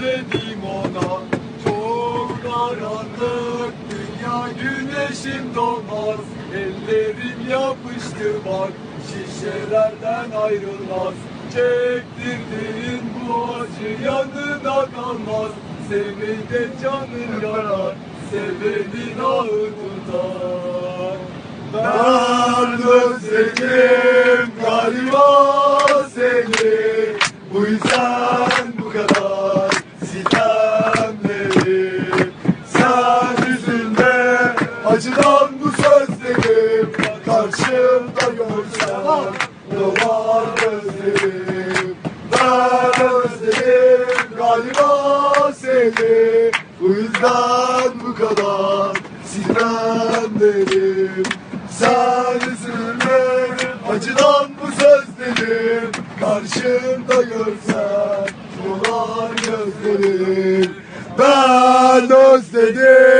özledim ona Çok karanlık dünya güneşim doğmaz. Ellerim yapıştı bak şişelerden ayrılmaz. Çektirdiğin bu acı yanına kalmaz. Sevmekte canın yanar Sevenin ağı tutar Ben özledim galiba seni. Bu yüzden bu kadar acıdan bu sözlerim Karşımda görsem dolar gözlerim. Ben özledim galiba seni. Bu yüzden bu kadar sitemlerim Sen üzülme acıdan bu sözlerim Karşımda görsen dolar gözlerim. Ben özledim